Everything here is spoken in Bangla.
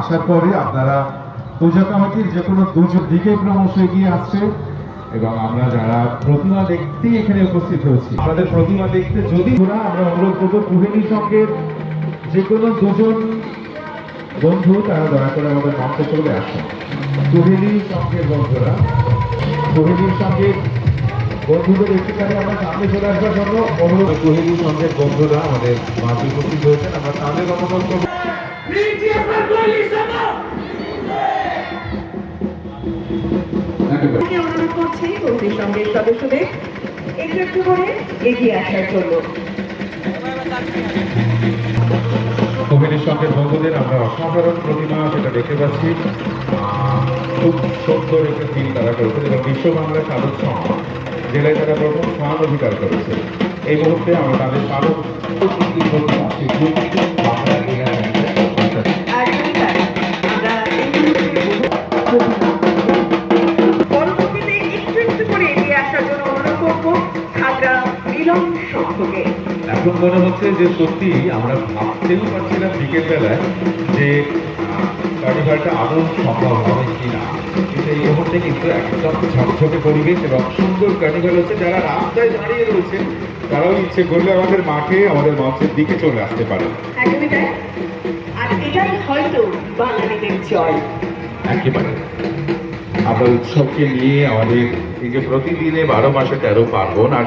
আসার পরে আপনারা পূজা কমিটির যে কোনো দুজন দিকে ক্রমশ এগিয়ে আসছে। এবং আমরা যারা প্রতিমা দেখতেই এখানে উপস্থিত হয়েছি, আমাদের প্রতিমা দেখতে যদি ওরা আমরা অনুরোধ করব কুহেলির সঙ্গে যে কোনো দুজন বন্ধু, তারা দয়া করে আমাদের মঞ্চে চলে আসেন। কুহেলির সঙ্গে বন্ধুরা কোহেলির সঙ্গে বন্ধুদের একটুখানি আমরা সামনে চলে আসবার জন্য অনুরোধ কোহেলির সঙ্গে বন্ধুরা আমাদের মাঝে উপস্থিত হয়েছেন, আমরা তাদের অনুরোধ করব অনুরোধ করছি সঙ্গে সদস্যদের একটু একটু করে এগিয়ে আসার জন্য। কোহেলির সঙ্গে বন্ধুদের আমরা অসাধারণ প্রতিমা সেটা দেখতে পাচ্ছি খুব সুন্দর একটা দিন তারা করেছেন এবং বিশ্ব বাংলা সাধক সংঘ জেলায় তারা প্রথম স্থান অধিকার করেছে। এই মুহূর্তে আমরা তাদের পালক আমরা মিলন সংঘকে এখন মনে হচ্ছে যে সত্যি আমরা ভাবতেও পারছিলাম বিকেল বেলায় যে কার্নিভালটা আদৌ সম্ভব হবে কি না কিন্তু এই মুহূর্তে কিন্তু একদম ঝকঝকে পরিবেশ এবং সুন্দর কার্নিভাল হচ্ছে। যারা রাস্তায় দাঁড়িয়ে রয়েছে তারাও ইচ্ছে করলে আমাদের মাঠে আমাদের মঞ্চের দিকে চলে আসতে পারে একদমই তাই আর এটাই হয়তো বাঙালিদের জয়। একেবারে। আমরা উৎসবকে নিয়ে আমাদের এই যে প্রতিদিনে বারো মাসে তেরো পার্বণ আর